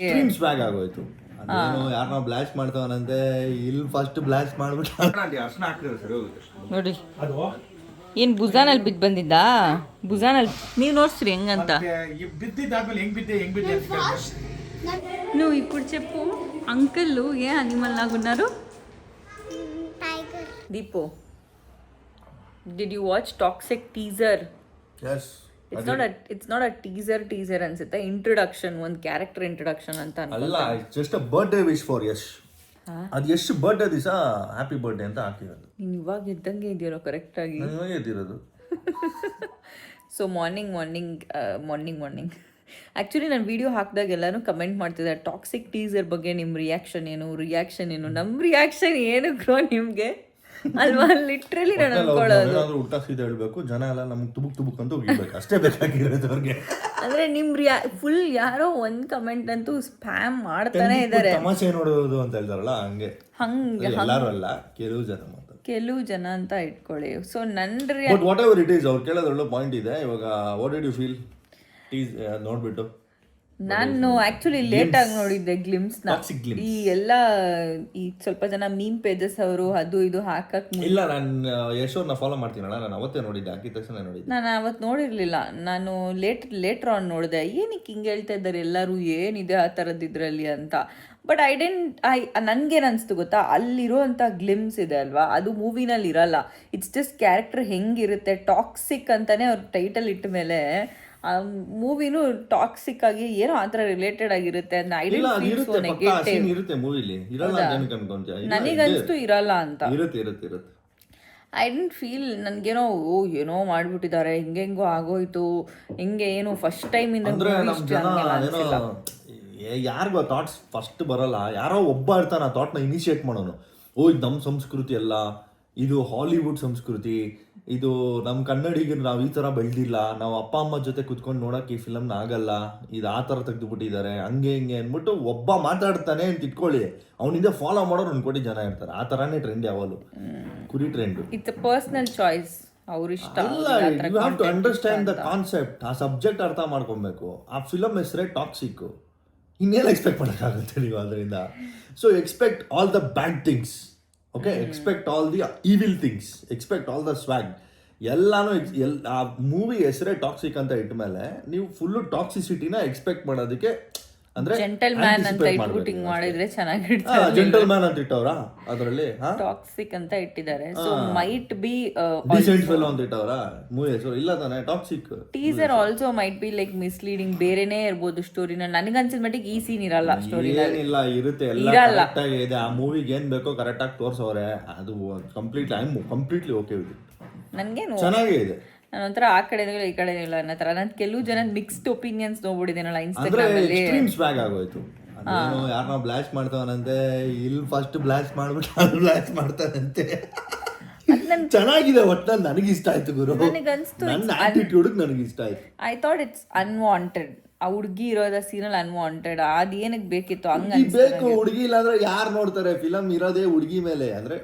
Streams bag ಆಗೋಯ್ತು ಅದೇನೋ ಯಾರನ್ನೋ ಬ್ಲಾಸ್ಟ್ ಮಾಡ್ತಾವನಂತೆ ಇಲ್ಲಿ ಫಸ್ಟ್ ಬ್ಲಾಸ್ಟ್ ಮಾಡ್ಬಿಟ್ಟು ಅರ್ಶನ ಹಾಕ್ತಿದ್ರೆ ಸರಿ ಹೋಗುತ್ತೆ ನೋಡಿ ಏನ್ ಭುಜಾನಲ್ಲಿ ಬಿದ್ದು ಬಂದಿದ್ದಾ ಭುಜಾನಲ್ಲಿ ನೀವು ನೋಡ್ಸ್ರಿ ಹೆಂಗಂತ ಬಿದ್ದಿದ್ದಾದ್ಮೇಲೆ ಹೆಂಗ್ ಬಿದ್ದೆ ಹೆಂಗ್ ಬಿದ್ದೆ ಅಂತ ಕೇಳ್ದೆ. నువ్వు ఇప్పుడు చెప్పు అంకుల్ ఏ animal లాగున్నారు tiger Deepu did you watch Toxic teaser yes it's not it's not a teaser teaser ಅನ್ಸುತ್ತೆ. ಇಂಟ್ರೊಡಕ್ಷನ್ ಒಂದು ಕ್ಯಾರೆಕ್ಟರ್ ಇಂಟ್ರೊಡಕ್ಷನ್ ಅಂತ ಅಲ್ಲ just a birthday wish for Yash ಅದು ಯಶ್ ಬರ್ಡೇ ದಿವಸ ಹ್ಯಾಪಿ ಬರ್ಡೇ ಅಂತ ಹಾಕಿರೋದು. ನೀನು ಇವಾಗ ಇದ್ದಂಗೆ ಇದೆಯಲ್ಲ ಕರೆಕ್ಟಾಗಿ ನನಗೆ ಇದಿರೋದು so morning morning morning morning actually ನಾನು ವೀಡಿಯೋ ಹಾಕಿದಾಗ ಎಲ್ಲರೂ ಕಮೆಂಟ್ ಮಾಡ್ತಿದ್ದಾರೆ ಟಾಕ್ಸಿಕ್ ಟೀಸರ್ ಬಗ್ಗೆ ನಿಮ್ಮ ರಿಯಾಕ್ಷನ್ ಏನು ರಿಯಾಕ್ಷನ್ ಏನು? ನಮ್ಮ ರಿಯಾಕ್ಷನ್ ಏನು ಗ್ರೋ ನಿಮಗೆ? ಅಲ್ವಾ? ಲಿಟ್ರಲಿ ನಾನು ಅನ್ಕೊಳ್ಳೋದು. ಸೀದಾ ಹೇಳ್ಬೇಕು ಜನ ಎಲ್ಲ ನಮ್ಗೆ ತುಬುಕ್ ತುಬುಕ್ ಅಂತ ಹೋಗಿರ್ಬೇಕು. ಅಷ್ಟೇ ಬೇಕಾಗಿರೋದು ಅವ್ರಿಗೆ ಅಂದ್ರೆ ನಿಮ್ ರಿಯಾ ಫುಲ್ ಯಾರೋ ಒಂದ್ ಕಮೆಂಟ್ ಅಂತೂ ಸ್ಪ್ಯಾಮ್ ಮಾಡ್ತಾನೆ ಇದ್ದಾರೆ ತಮಾಷೆ ನೋಡೋದು ಅಂತ ಹೇಳ್ತಾರಲ್ಲ ಹಂಗೆ. ಹಂಗೆ ಎಲ್ಲಾರು ಅಲ್ಲ ಕೆಲವು ಜನ ಕೆಲವು ಜನ ಅಂತ ಇಟ್ಕೊಳ್ಳಿ. ಸೊ ನನ್ನ ರಿಯಾ but whatever it is ಅವ್ರು ಕೇಳೋದ್ರಲ್ಲೂ ಪಾಯಿಂಟ್ ಇದೆ. ಇವಾಗ what did you feel tease ನೋಡ್ಬಿಟ್ಟು. ನಾನು ಆಕ್ಚುಲಿ ಲೇಟ್ ಆಗಿ ನೋಡಿದ್ದೆ ಗ್ಲಿಮ್ಸ್ನ. ಈ ಎಲ್ಲ ಈ ಸ್ವಲ್ಪ ಜನ ಮೀಮ್ ಪೇಜಸ್ ಅವರು ಅದು ಇದು ಹಾಕಕ್ ಇಲ್ಲ ನಾನು ಯಶೋರ್ನ ಫಾಲೋ ಮಾಡ್ತೀನಲ್ಲ ನಾನು ಅವತ್ತೇ ನೋಡಿದ್ದೆ ಹಾಕಿದ ತಕ್ಷಣ ನೋಡಿದ್ದೆ. ನಾನು ಅವತ್ತು ನೋಡಿರ್ಲಿಲ್ಲ. ನಾನು ಲೇಟ್ ಲೇಟರ್ ಆನ್ ನೋಡಿದೆ ಏನಕ್ಕೆ ಹಿಂಗೆ ಹೇಳ್ತಾ ಇದ್ದಾರೆ ಎಲ್ಲರೂ ಏನಿದೆ ಆ ಥರದ್ದು ಇದ್ರಲ್ಲಿ ಅಂತ. ಬಟ್ ಐ ಡೆಂಟ್ ಐ ನನ್ಗೇನು ಅನಿಸ್ತು ಗೊತ್ತಾ? ಅಲ್ಲಿರೋವಂಥ ಗ್ಲಿಮ್ಸ್ ಇದೆ ಅಲ್ವಾ? ಅದು ಮೂವಿನಲ್ಲಿ ಇರಲ್ಲ ಇಟ್ಸ್ ಜಸ್ಟ್ ಕ್ಯಾರೆಕ್ಟರ್ ಹೆಂಗಿರುತ್ತೆ ಟಾಕ್ಸಿಕ್ ಅಂತಲೇ ಅವ್ರ ಟೈಟಲ್ ಇಟ್ಟ ಮೇಲೆ ಮೂವಿನೂ ಟಾಕ್ಸಿಕ್ ಆಗಿ ಏನೋ ಆ ಥರ ರಿಲೇಟೆಡ್ ಆಗಿರುತ್ತೆ ನನಗನ್ಸ್ತು ಇರಲ್ಲ ಅಂತ ಇರುತ್ತೆ ಇರುತ್ತೆ ಇರುತ್ತೆ. ಐ ಡೆಂಟ್ ಫೀಲ್ ನನ್ಗೇನೋ ಓ ಏನೋ ಮಾಡ್ಬಿಟ್ಟಿದ್ದಾರೆ ಹಿಂಗೆಂಗೋ ಆಗೋಯ್ತು ಹಿಂಗೆ ಏನು ಫಸ್ಟ್ ಟೈಮ್ ಇಂದ ಯಾರಿಗೂ ಥಾಟ್ಸ್ ಫಸ್ಟ್ ಬರಲ್ಲ. ಯಾರೋ ಒಬ್ಬ ಇರ್ತಾನೆ ಆ ಥಾಟ್ನ ಇನಿಷಿಯೇಟ್ ಮಾಡೋನು. ಓ ಇದು ನಮ್ಮ ಸಂಸ್ಕೃತಿ ಅಲ್ಲ ಇದು ಹಾಲಿವುಡ್ ಸಂಸ್ಕೃತಿ ಇದು ನಮ್ಮ ಕನ್ನಡಿಗರು ನಾವು ಈ ಥರ ಬೆಳೆದಿಲ್ಲ ನಾವು ಅಪ್ಪ ಅಮ್ಮ ಜೊತೆ ಕುತ್ಕೊಂಡು ನೋಡೋಕೆ ಈ ಫಿಲಮ್ನ ಆಗಲ್ಲ ಇದು ಆ ಥರ ತೆಗೆದುಬಿಟ್ಟಿದ್ದಾರೆ ಹಂಗೆ ಹಿಂಗೆ ಅಂದ್ಬಿಟ್ಟು ಒಬ್ಬ ಮಾತಾಡ್ತಾನೆ ಅಂತ ಇಟ್ಕೊಳ್ಳಿ. ಅವನಿಂದ ಫಾಲೋ ಮಾಡೋರು ಅನ್ಕೊಟ್ಟು ಜನ ಇರ್ತಾರೆ. ಆ ಥರನೇ ಟ್ರೆಂಡ್ ಯಾವಾಗಲೂ. ಕುರಿ ಟ್ರೆಂಡ್ ಇಟ್ಸ್ ಪರ್ಸ್ನಲ್ ಚಾಯ್ಸ್ ಅವ್ರ ಇಷ್ಟ you have to understand the concept ಆ ಸಬ್ಜೆಕ್ಟ್ ಅರ್ಥ ಮಾಡ್ಕೊಬೇಕು. ಆ ಫಿಲಮ್ ಹೆಸರೇ ಟಾಕ್ಸಿಕ್ ಇನ್ನೇನು ಎಕ್ಸ್ಪೆಕ್ಟ್ ಮಾಡೋಕ್ಕಾಗುತ್ತೆ ನೀವು ಅದರಿಂದ? So expect all the bad things okay expect all the evil things expect all the swag ಎಲ್ಲಾನು ಎಲ್ ಆ ಮೂವಿ ಹೆಸರೇ ಟಾಕ್ಸಿಕ್ ಅಂತ ಇಟ್ಮೇಲೆ ನೀವು ಫುಲ್ಲು ಟಾಕ್ಸಿಸಿಟಿನ ಎಕ್ಸ್ಪೆಕ್ಟ್ ಮಾಡೋದಕ್ಕೆ ಅಂದ್ರೆ ಜೆಂಟಲ್ ಮ್ಯಾನ್ ಅಂತ ಇಟ್ಬಿಟ್ಟು ಹಿಂಗ್ ಮಾಡಿದ್ರೆ ಚೆನ್ನಾಗಿರ್ತಾರೆ ಜೆಂಟಲ್ ಮ್ಯಾನ್ ಅಂತ ಇಟ್ಟವ್ರಾ? ಅದರಲ್ಲಿ ಟಾಕ್ಸಿಕ್ ಅಂತ ಇಟ್ಟಿದ್ದಾರೆ. So might be decent fellow ಅಂತ ಇಟ್ಟವ್ರಾ? ಮೂವಿ ಹೆಸರು ಇಲ್ಲ ತಾನೆ Toxic teaser also might be like misleading ಬೇರೆನೇ ಇರ್ಬೋದು ಸ್ಟೋರಿನ ನನಗನ್ಸಿದ ಮಟ್ಟಿಗೆ ಈ ಸೀನ್ ಇರಲ್ಲ ಸ್ಟೋರಿ ಏನಿಲ್ಲ ಇರುತ್ತೆ ಎಲ್ಲ. ಕರೆಕ್ಟ್ ಆಗಿ ಇದೆ. ಆ ಮೂವಿಗೆ ಏನ್ ಬೇಕೋ ಕರೆಕ್ಟ್ ಆಗಿ ತೋರ್ಸವ್ರೆ. ಅದು completely I completely okay with ನನಗೆ ಚೆನ್ನಾಗೇ ಇದೆ. ನಾನು ಒಂಥರ ಆ ಕಡೆ ಈ ಕಡೆ ಇಲ್ಲ ಅನ್ನೋ ಥರ. ನಾನು ಕೆಲವು ಜನ ಮಿಕ್ಸ್ಡ್ ಒಪಿನಿಯನ್ಸ್ ನೋಡ್ಬಿಟ್ಟಿದ್ದೀನಲ್ಲ ಇನ್ಸ್ಟಾಗ್ರಾಮಲ್ಲಿ ಆಗೋಯ್ತು. ಯಾರನ್ನೋ ಬ್ಲಾಸ್ಟ್ ಮಾಡ್ತಾವನಂತೆ ಇಲ್ಲಿ ಫಸ್ಟ್ ಬ್ಲಾಸ್ಟ್ ಮಾಡ್ಬಿಟ್ಟು ಅಲ್ಲಿ ಬ್ಲಾಸ್ಟ್ ಮಾಡ್ತಾನಂತೆ. ಚೆನ್ನಾಗಿದೆ ಒಟ್ನಲ್ಲಿ ನನಗೆ ಇಷ್ಟ ಆಯ್ತು ಗುರು. ನನಗನ್ಸ್ತು ನನ್ನ ಆಟಿಟ್ಯೂಡ್ ನನಗೆ ಇಷ್ಟ ಆಯ್ತು. ಐ ಥಾಟ್ ಇಟ್ಸ್ ಅನ್ವಾಂಟೆಡ್ ಆ ಹುಡುಗಿ ಇರೋದ ಸೀನಲ್ಲಿ ಅನ್ವಾಂಟೆಡ್ ಅದೇನಕ್ಕೆ ಏನಕ್ಕೆ ಬೇಕಿತ್ತು? ಹಂಗ ಹುಡ್ಗಿ ಬೇಕು ಹುಡುಗಿ ಇಲ್ಲಾಂದ್ರೆ ಯಾರು ನೋಡ್ತಾರೆ? ಫಿಲಮ್ ಇರೋದೇ ಹುಡುಗಿ ಮೇಲೆ. ಅಂದ್ರೆ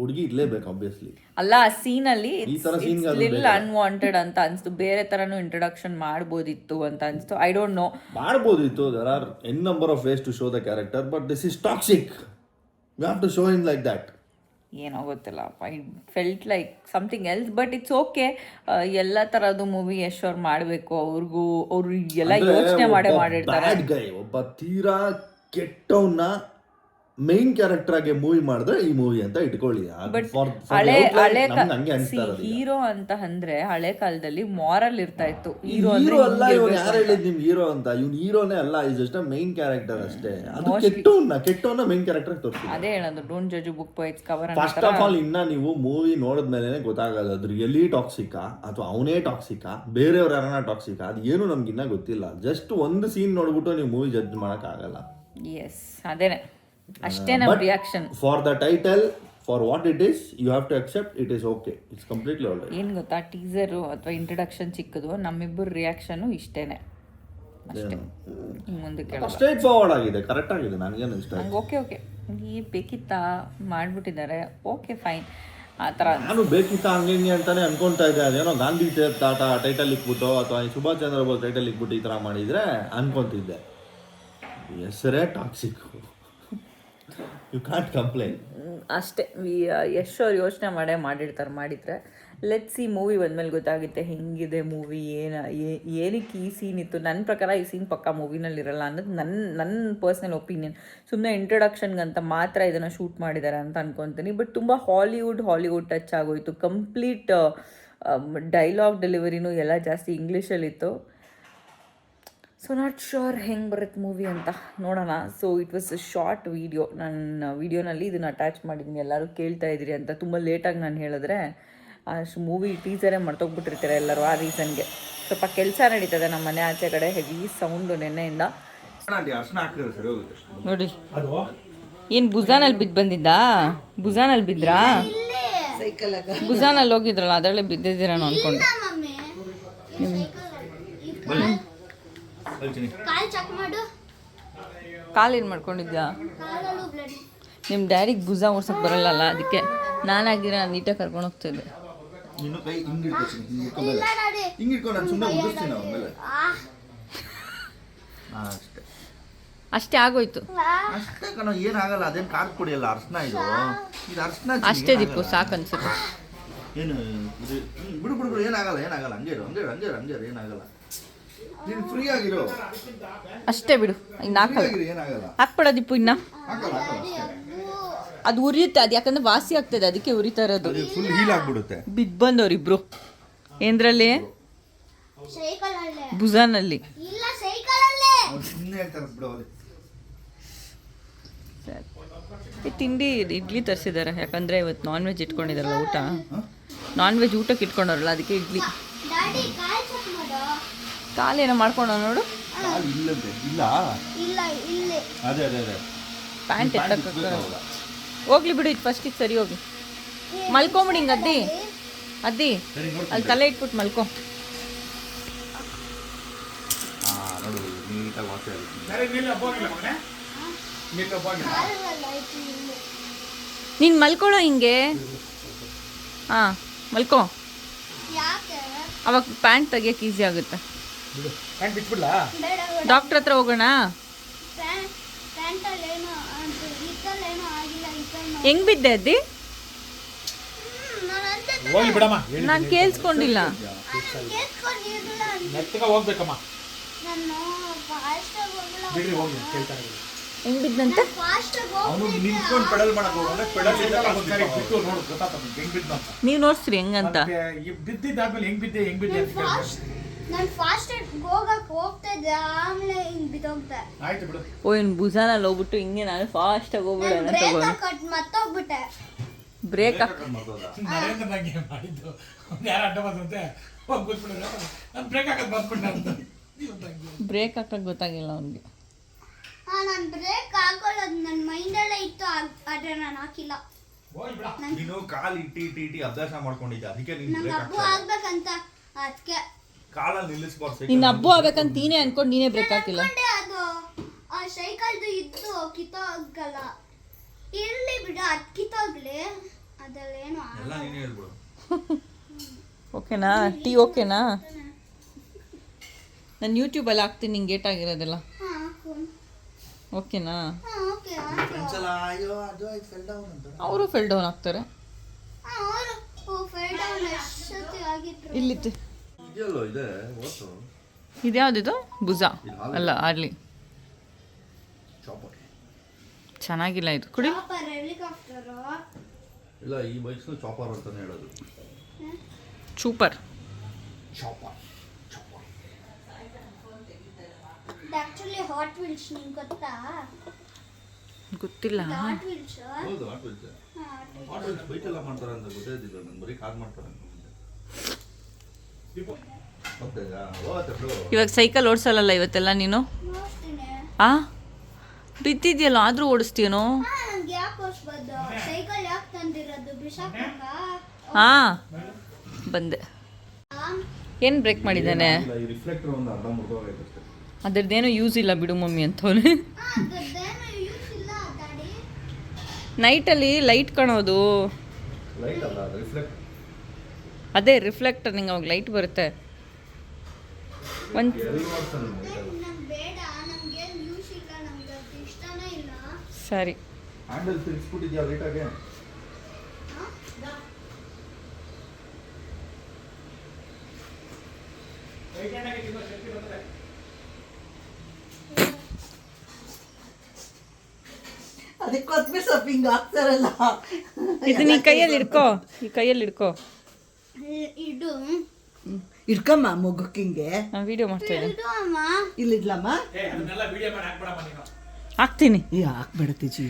ಹುಡುಗಿ ಇರ್ಲೇಬೇಕು ಆಬ್ವಿಯಸ್ಲಿ ಅಲ್ಲ ಆ ಸೀನಲ್ಲಿ ಈ ತರ scene ಗೆ ಅದು ಲಿಲ್ ಅನ್ವಾಂಟೆಡ್ ಅಂತ ಅನ್ಸ್ತು. ಬೇರೆ ತರನು ಇಂಟ್ರೊಡಕ್ಷನ್ ಮಾಡ್ಬೋದಿತ್ತು ಅಂತ ಅನ್ಸ್ತು. ಐ ಡೋಂಟ್ ನೋ ಮಾಡ್ಬೋದಿತ್ತು. There are N number of ways to show the character but this is Toxic you have to show in like that ಏನೋ ಗೊತ್ತಿಲ್ಲ I felt like something else but it's okay ಎಲ್ಲ ಥರದ್ದು movie ಯಶೋರ್ ಮಾಡಬೇಕು. ಅವ್ರಿಗೂ ಅವ್ರು ಎಲ್ಲ ಯೋಚನೆ ಮಾಡೇ ಮಾಡಿರ್ತಾರೆ. ಬ್ಯಾಡ್ ಗೈ ಒಬ್ಬ ತೀರಾ ಕೆಟ್ಟವನ್ನ ಮೈನ್ ಕ್ಯಾರೆಕ್ಟರ್ ಆಗಿ ಮೂವಿ ಮಾಡಿದ್ರೆ ಈ ಮೂವಿ ಅಂತ ಇಟ್ಕೊಳ್ಳಿ. ಹಳೆ ಹಳೆ ಹೀರೋ ಅಂತ ಅಂದ್ರೆ ಹಳೆ ಕಾಲದಲ್ಲಿ ಮಾರಲ್ ಇರ್ತಾ ಇತ್ತು. ಹೀರೋ ಅಲ್ಲ ಇವ್ನು ಯಾರು ಹೇಳಿದ್ ನಿಮ್ಗೆ ಹೀರೋ ಅಂತ? ಇವ್ನು ಹೀರೋನೇ ಅಲ್ಲ ಇಸ್ ಜಸ್ಟ್ ಮೇನ್ ಕ್ಯಾರೆಕ್ಟರ್ ಅಷ್ಟೇ. ಅದು ಕೆಟ್ಟವನ್ನ ಕೆಟ್ಟವನ್ನ ಮೇನ್ ಕ್ಯಾರೆಕ್ಟರ್ ಅದೇ ಹೇಳೋದು don't judge book by its cover first of all ಇನ್ನ ನೀವು ಮೂವಿ ನೋಡಿದ್ಮೇಲೆ ಗೊತ್ತಾಗಲ್ಲ ಅದ್ರ ಎಲ್ಲಿ ಟಾಕ್ಸಿಕಾ ಅಥವಾ ಅವನೇ ಟಾಕ್ಸಿಕಾ ಬೇರೆಯವ್ರ ಯಾರನ್ನ ಟಾಕ್ಸಿಕಾ ಅದು ಏನು ನಮ್ಗಿನ್ನ ಇನ್ನ ಗೊತ್ತಿಲ್ಲ. ಜಸ್ಟ್ ಒಂದು ಸೀನ್ ನೋಡ್ಬಿಟ್ಟು ನೀವು ಮೂವಿ ಜಡ್ಜ್ ಮಾಡಕ್ ಆಗಲ್ಲ. ಎಸ್ ಅದೇನೆ. ಅಷ್ಟೇ ನಮ್ಮ reaction for the title for what it is you have to accept it is okay it's completely all ಏನು ಗೊತ್ತಾ? ಟೀಸರು ಅಥವಾ ಇಂಟ್ರಡಕ್ಷನ್ ಚಿಕ್ಕದು ನಮ್ಮಿಬ್ಬರ ರಿಯಾಕ್ಷನು ಇಷ್ಟೇನೆ. ಅಷ್ಟೇ. ಇನ್ ಮುಂದೆ ಕೇಳ ಸ್ಟ್ರೇಟ್ ಫಾರ್ವರ್ಡ್ ಆಗಿದೆ ಕರೆಕ್ಟ್ ಆಗಿದೆ ನನಗೇನು ಇಷ್ಟ ಓಕೆ ಓಕೆ ಈ ಬೇಕಿತ್ತಾ ಮಾಡ್ಬಿಟ್ಟಿದ್ದಾರೆ ಓಕೆ ಫೈನ್ ಆ ಥರ ನಾನು ಬೇಕಿತ್ತ ಹಂಗೆ ಹಿಂಗೆ ಅಂತಾನೆ ಅನ್ಕೊಂತಾ ಇದ್ದೆ. ಅದೇನೋ ಗಾಂಧಿ ತಾಟ ಟೈಟಲ್ ಇಕ್ಬಿಟ್ಟು ಅಥವಾ ಸುಭಾಷ್ ಚಂದ್ರ ಬೋಸ್ ಟೈಟಲ್ ಇಕ್ಬಿಟ್ಟು ಈ ಥರ ಮಾಡಿದ್ರೆ ಅನ್ಕೊಂತಿದ್ದೆ. ಹೆಸರೇ ಟಾಕ್ಸಿಕ್ ಯು ಕಾಂಟ್ ಕಂಪ್ಲೇನ್ ಅಷ್ಟೇ. ಅವ್ರು ಯೋಚನೆ ಮಾಡೇ ಮಾಡಿರ್ತಾರೆ, ಮಾಡಿದರೆ. ಲೆಟ್ ಸಿ ಮೂವಿ ಬಂದ್ಮೇಲೆ ಗೊತ್ತಾಗುತ್ತೆ ಹೆಂಗಿದೆ ಮೂವಿ ಏನು ಏನಕ್ಕೆ ಈ ಸೀನ್ ಇತ್ತು. ನನ್ನ ಪ್ರಕಾರ ಈ ಸೀನ್ ಪಕ್ಕ ಮೂವಿನಲ್ಲಿರಲ್ಲ ಅನ್ನೋದು ನನ್ನ ನನ್ನ ಪರ್ಸ್ನಲ್ ಒಪಿನಿಯನ್ ಸುಮ್ಮನೆ ಇಂಟ್ರೊಡಕ್ಷನ್ಗಂತ ಮಾತ್ರ ಇದನ್ನು ಶೂಟ್ ಮಾಡಿದ್ದಾರೆ ಅಂತ ಅನ್ಕೊತೀನಿ. ಬಟ್ ತುಂಬ ಹಾಲಿವುಡ್ ಹಾಲಿವುಡ್ ಟಚ್ ಆಗೋಯಿತು. ಕಂಪ್ಲೀಟ್ ಡೈಲಾಗ್ ಡೆಲಿವರಿನೂ ಎಲ್ಲ ಜಾಸ್ತಿ ಇಂಗ್ಲೀಷಲ್ಲಿತ್ತು ಸೊ ನಾಟ್ ಶೋರ್ ಹೆಂಗೆ ಬರುತ್ತೆ ಮೂವಿ ಅಂತ ನೋಡೋಣ. So it was a short video ನನ್ನ ವೀಡಿಯೋನಲ್ಲಿ ಇದನ್ನು ಅಟ್ಯಾಚ್ ಮಾಡಿದ್ದೀನಿ ಎಲ್ಲರೂ ಕೇಳ್ತಾ ಇದ್ದೀರಿ ಅಂತ ತುಂಬ ಲೇಟಾಗಿ ನಾನು ಹೇಳಿದ್ರೆ. ಅಷ್ಟು ಮೂವಿ ಟೀಸರೇ ಮರ್ತೋಗ್ಬಿಟ್ಟಿರ್ತಾರೆ ಎಲ್ಲರೂ ಆ ರೀಸನ್ಗೆ ಸ್ವಲ್ಪ ಕೆಲಸ ನಡೀತದೆ ನಮ್ಮ ಮನೆ ಆಚೆ ಕಡೆ ಹೆವಿ ಸೌಂಡು ನೆನ್ನೆಯಿಂದ. ನೋಡಿ. ಏನು ಬುಜಾನಲ್ಲಿ ಬಿದ್ದು ಬಂದಿದ್ದಾ? ಬುಜಾನಲ್ಲಿ ಬಿದ್ರಾ ಭುಜಾನಲ್ಲಿ ಹೋಗಿದ್ರಲ್ಲ, ಅದರಲ್ಲೇ ಬಿದ್ದಿದ್ದೀರ ಅನ್ಕೊಂಡು. ಕಾಲ್ ಚೆಕ್ ಮಾಡು. ಕಾಲು ಏನು ಮಾಡ್ಕೊಂಡಿದ್ಯಾ? ಕಾಲಲ್ಲೂ ಬ್ಲಡ್ ನಿಮ್ಮ ಡ್ಯಾಡಿಗೆ ಭುಜ ಓಡ್ಸೋಕೆ ಬರಲ್ಲಲ್ಲ ಅದಕ್ಕೆ ನಾನಾಗಿರ ನೀಟಾಗಿ ಕರ್ಕೊಂಡು ಹೋಗ್ತಿದ್ದೆ. ಇನ್ನು ಕೈ ಹಿಂಗೆ ಇಟ್ಕೊತೀನಿ ಹಿಂಗೆ ಇಟ್ಕೊಂಡ್ಮೇಲೆ ಇಲ್ಲ ಡ್ಯಾಡಿ. ಹಿಂಗೆ ಇಟ್ಕೊಂಡು ನಾನು ಸುಮ್ಮನೆ ಉಗಿಸ್ತೀನಿ ಆಮೇಲೆ ಆ. ಹಾಂ ಅಷ್ಟೇ. ಅಷ್ಟೇ ಆಗೋಯ್ತು. ಅಷ್ಟೇ ಕಣೋ ಏನಾಗಲ್ಲ ಅದೇನು ಕಾರ್ ಕುಡಿಯಲ್ಲ ಅರ್ಶನ ಇದು. ಇದು ಅರ್ಶನ ಅಷ್ಟೇ ದಿಪ್ಪು ಸಾಕು ಅನ್ಸುತ್ತೆ ಏನು ಬಿಡು ಬಿಡು ಬಿಡು ಏನಾಗಲ್ಲ ಏನಾಗಲ್ಲ ಹಂಗೆ ಇರು ಹಂಗೆ ಇರು ಹಂಗೆ ಇರು ಹಂಗೆ ಇರು ಏನಾಗಲ್ಲ ನೀನು ಫ್ರೀ ಆಗಿರು? ಅಷ್ಟೇ ಬಿಡು ಇನ್ನು ಹಾಕಲ್ಲ ಏನಾಗಲ್ಲ? ಹಾಕ್ಬೇಡ ದಿಪ್ಪು ಇನ್ನ. ಹಾಕಲ್ಲ ಅದು ಉರಿಯುತ್ತೆ ಅದು ಯಾಕಂದ್ರೆ ವಾಸಿ ಆಗ್ತದೆ ಅದಕ್ಕೆ ಉರಿತಾ ಇರೋದು ಫುಲ್ ಹೀಲ್ ಆಗ್ಬಿಡುತ್ತೆ. ಬಿದ್ದು ಬಂದವ್ರಿಬ್ರು ಏನ್ರಲ್ಲಿ ಸೈಕಲ್ ಅಲ್ಲೇ ಭುಜಾನಲ್ಲಿ ತಿಂಡಿ ಇಡ್ಲಿ ತರಿಸಿದ್ದಾರೆ ಯಾಕಂದ್ರೆ ಇವತ್ತು ನಾನ್ ವೆಜ್ ಇಟ್ಕೊಂಡಿದಾರಲ್ಲ ಊಟ. ನಾನ್ ವೆಜ್ ಊಟಕ್ಕೆ ಇಟ್ಕೊಂಡವ್ರಲ್ಲ ಅದಕ್ಕೆ ಇಡ್ಲಿ ಡ್ಯಾಡಿ ಕಾಲ್ ಚೆಕ್ ಮಾಡು ಕಾಲೇನೋ ಮಾಡ್ಕೊಂಡ ನೋಡು. ಇಲ್ಲ? ಇಲ್ಲ ಇಲ್ಲಿ. ಅದೇ ಅದೇ ಅದೇ. ಪ್ಯಾಂಟ್ ಎತ್ತಕ್ಕ ಹೋಗ್ಲಿ ಬಿಡು ಇದು ಫಸ್ಟಿಗೆ ಸರಿ ಹೋಗಿ. ಮಲ್ಕೊಂಬಿಡಿ ಹಿಂಗೆ ಅದ್ದಿ. ಅದ್ದಿ. ಅಲ್ಲಿ ತಲೆ ಇಟ್ಬಿಟ್ಟು ಮಲ್ಕೊ. ನೀನ್ ಮಲ್ಕೊಳ್ಳೋ ಹಿಂಗೆ? ಹಾ ಮಲ್ಕೋ. ಯಾಕೆ? ಅವಾಗ ಪ್ಯಾಂಟ್ ತೆಗಿಯೋಕೆ ಈಸಿ ಆಗುತ್ತೆ. ಪ್ಯಾಂಟ್ ಬೇಡ ಹತ್ರ ಹೋಗೋಣ. ಹೆಂಗ್ ಬಿದ್ದೆ ಅದಿ ಹೋಗ್ಲಿ ಬಿಡಮ್ಮ. ನಾನು ಕೇಳಿಸ್ಕೊಂಡಿಲ್ಲ. ಹೋಗ್ಬೇಕಮ್ಮ. ನಾನು ಫಾಸ್ಟಾಗಿ ಹೋಗಲ್ಲ ಬಿಡ್ರಿ ಹೋಗಿ ಕೇಳ್ತಾರೆ. ಹೆಂಗ್ ಬಿದ್ದಂತೆ? ಫಾಸ್ಟಾಗಿ ಅವನು ಹೋಗ್ಬಿಟ್ಟೆ ನಿಂತ್ಕೊಂಡು ಪೆಡಲ್ ಮಾಡಕ್ ಹೋಗೋಣ ಪೆಡಲ್ ಸರಿ ಬಿಟ್ಟು ನೋಡು ಗೊತ್ತಾತ ಹೆಂಗ್ ಬಿದ್ದು ನೀವು ನೋಡ್ಸ್ರಿ ಹೆಂಗಂತ. ಬಿದ್ದಿದ್ದಾದ್ಮೇಲೆ ಹೆಂಗ್ ಬಿದ್ದೆ ಹೆಂಗ್ ಬಿದ್ದೆ ಅಂತ ಫಾಸ್ಟ್ ನಾನು ಫಾಸ್ಟ್ ಹೋಗಕ್ ಹೋಗ್ತಾ ಇದ್ದೆ ಆಮೇಲೆ ಹಿಂಗ್ ಬಿದ್ದೋಗ್ತೆ ಆಯ್ತು ಬಿಡು. ಓ ಇನ್ ಭುಜಾನಲ್ಲಿ ಹೋಗ್ಬಿಟ್ಟು ಹಿಂಗೆ ನಾನು ಫಾಸ್ಟಾಗಿ ಹೋಗ್ಬಿಡೋಣ ಬ್ರೇಕ್ ತಗೊಂಡು ಹಾಕಟ್ ಮತ್ತೋಗ್ಬಿಟ್ಟೆ ಬ್ರೇಕ್ ಹಾಕ್ ನರೇಂದ್ರ ನಂಗೆ ಮಾಡಿದ್ದು? ಯಾರು ಅಡ್ಡ ಬಂದಂತೆ ಹೋಗಿ ಕೂತ್ಬಿಡಿದ್ರೆ ನಾನು ಬ್ರೇಕ್ ಹಾಕೋದು ಬಂದ್ಬಿಟ್ಟೆ ಅಂತ. ಬ್ರೇಕ್ ಹಾಕಕ್ ಗೊತ್ತಾಗಿಲ್ಲ ಅವನಿಗೆ. ಹಾಂ ನಾನು ಬ್ರೇಕ್ ಹಾಕೊಳ್ಳೋದು ನನ್ನ ಮೈಂಡಲ್ಲೇ ಇತ್ತು ಆದರೆ ನಾನು ಹಾಕಿಲ್ಲ. ನೀನು ಕಾಲ್ ಇಟ್ಟಿ ಇಟ್ಟಿ ಇಟ್ಟಿ ಅಭ್ಯಾಸ ಮಾಡ್ಕೊಂಡಿದ್ದೆ ಅದಕ್ಕೆ ನೀನು ಬ್ರೇಕ್ ಆಗ್ಬೇಕಂತ ಅದಕ್ಕೆ. ಕಾಲಲ್ಲಿ ನಿಲ್ಲಿಸ್ಬಾರ್ದು ನಿನ್ನ ಹಬ್ಬ ಆಗ್ಬೇಕಂತ ನೀನೇ ಅನ್ಕೊಂಡು ನೀನೇ ಬ್ರೇಕ್ ಹಾಕಿಲ್ಲ. ಅನ್ಕೊಂಡೆ ಅದು ಆ ಸೈಕಲ್ದು ಇದ್ದು ಕಿತ್ತೋಗಲ್ಲ ಇರ್ಲಿ ಬಿಡು ಅದ್ ಕಿತ್ತೋಗ್ಲಿ ಅದಲ್ಲೇನು ಎಲ್ಲ ನೀನೇ ಹೇಳ್ಬಿಡು. ಓಕೆನಾ? ಟೀ ಓಕೆನಾ? ನಾನು ಯೂಟ್ಯೂಬಲ್ಲಿ ಹಾಕ್ತೀನಿ ನಿಂಗೆ ಗೇಟ್ ಆಗಿರೋದೆಲ್ಲ. ಹಾ ಹಾಕು. ಓಕೆನಾ? ಹಾ ಓಕೆ ಹಾಕು. ಫ್ರೆಂಡ್ಸ್ ಎಲ್ಲ ಅಯ್ಯೋ ಅದು ಆಯ್ತು ಫೆಲ್ ಡೌನ್ ಅಂತಾರೆ ಅವರು ಫೆಲ್ ಡೌನ್ ಆಗ್ತಾರೆ. ಹಾ ಅವರು ಫೇಲ್ ಡೌನ್ ಎಷ್ಟೊತ್ತಿ ಆಗಿಟ್ರು ಇಲ್ಲಿತ್ತು. ಇದೆಯಲ್ಲೋ? ಇದೆ ಇದು ಇದ್ಯಾವ್ದಿದು ಭುಜ. ಅಲ್ಲ ಆರ್ಲಿ ಚಾಪರ್ ಚೆನ್ನಾಗಿಲ್ಲ ಇದು. ಕುಡಿ. ಇಲ್ಲ ಈ ಬೈಕ್ಸ್ ಚಾಪರ್ ಅಂತಾನೆ ಹೇಳೋದು. Chopper chopper chopper actually Hot Wheels ನಿಂಗೆ ಗೊತ್ತಾ? ಗೊತ್ತಿಲ್ಲ. ಹಾಟ್ ವೀಲ್ಸ್ ಹೌದು ಆಟೋ ಇದೆ ಆಟೋ ಬೈಕ್ ಎಲ್ಲ ಮಾಡ್ತಾರೆ ಅಂತ ಗೊತ್ತೇ ಇದ್ದಿಲ್ಲ ನಾನು ಬರೀ ಕಾರ್ ಮಾಡ್ತಾರೆ ಅನ್ಕೊಂಡಿದ್ದೆ ಗೊತ್ತಿಲ್ಲ ಹೋಗತ್ತೆ ಬಿಡು ಇವಾಗ ಸೈಕಲ್ ಓಡಿಸಲ್ಲ ಇವತ್ತೆಲ್ಲ ನೀನು? ಹಾ ಆ? ಬಿದ್ದಿದ್ಯಲ್ಲ ಆದ್ರೂ ಓಡಿಸ್ತೀಯನೋ? ಹಾ ಬಂದೆ ಏನು ಬ್ರೇಕ್ ಮಾಡಿದ್ದಾನೆ ಅದರದ್ದೇನು ಈ ರಿಫ್ಲೆಕ್ಟರ್ ಒಂದು ಅರ್ಧ ಮುರಿದೋಗೈತೆ ಅಷ್ಟೇ ಅದ್ರದ್ದೇನೋ ಯೂಸ್ ಇಲ್ಲ ಬಿಡು ಮಮ್ಮಿ ಅಂತ ಹಾ ಅದ್ರದ್ದೇನು ಯೂಸ್ ಇಲ್ಲ ಡ್ಯಾಡಿ ನೈಟಲ್ಲಿ ಲೈಟ್ ಕಾಣೋದು. ಲೈಟ್ ಅಲ್ಲ ಅದು ರಿಫ್ಲೆಕ್ಟ್ ಅದೇ ರಿಫ್ಲೆಕ್ಟರ್ ನಿಂಗೆ ಅವಾಗ ಲೈಟ್ ಬರುತ್ತೆ ಒಂದು ಎಲ್ಲಿ ಮಾಡ್ತಾನೆ ಲೈಟ್ ಅಲ್ಲ ನಂಗೆ ಬೇಡ ನಮ್ಗೆ ಯೂಸ್ ಇಲ್ಲ ನಮ್ಗೆ ಸರಿ ಹ್ಯಾಂಡಲ್ ತಿರ್ಸ್ಬಿಟ್ಟಿದ್ಯಾ ಲೈಟಾಗೆ ಅದಕ್ಕೆ ಕೊತ್ತಂಬರಿ ಸೊಪ್ಪು ಹಿಂಗೆ ಹಾಕ್ತಾರಲ್ಲ ಇದನ್ನ ಈ ಕೈಯಲ್ಲಿ ಇಡ್ಕೋ ಈ ಕೈಯಲ್ಲಿ ಇಡ್ಕೋ ಇದು ಇಟ್ಕಮ್ಮ ಮೊಗ್ಗಕ್ಕೆ ಹಿಂಗೆ ವಿಡಿಯೋ ಮಾಡ್ತಾ ಇದ್ದೀನಿ ಇದು ಅಮ್ಮ ಇಲ್ಲಿ ಇಡ್ಲಮ್ಮ ಏ ಅದನ್ನೆಲ್ಲ ವಿಡಿಯೋ ಮಾಡಿ ಹಾಕ್ಬೇಡಮ್ಮ ನೀನು ಹಾಕ್ತೀನಿ ಏ ಹಾಕ್ಬೇಡ ತಿಜಿ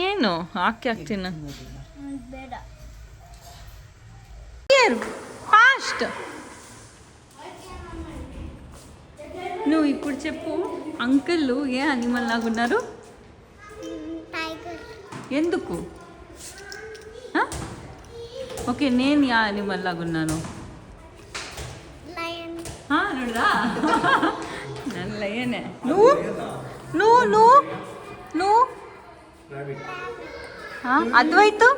ಏನು ಹಾಕಿ ಹಾಕ್ತೀನಿ ನಾನು ಹ್ಮ್, ಬೇಡ ఫాస్ట్ నువ్వు ఇప్పుడు చెప్పు అంకుల్ ఏ అనిమల్ లాగా ఉన్నారు టైగర్ ఎందుకు ఆ? ಓಕೆ ನೇನು ಯಾ ಅನಿಮಲ್ ಆಗು ನಾನು ಹಾ ನೋಡ್ದಾ ನನ್ನ ಲಯನೇ ನೂ ನೂ ನೂ ನೂ ಹಾಂ ಅದ್ವಾಯ್ತು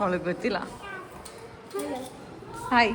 ಅವಳಿಗೆ ಗೊತ್ತಿಲ್ಲ ಹಾಯ್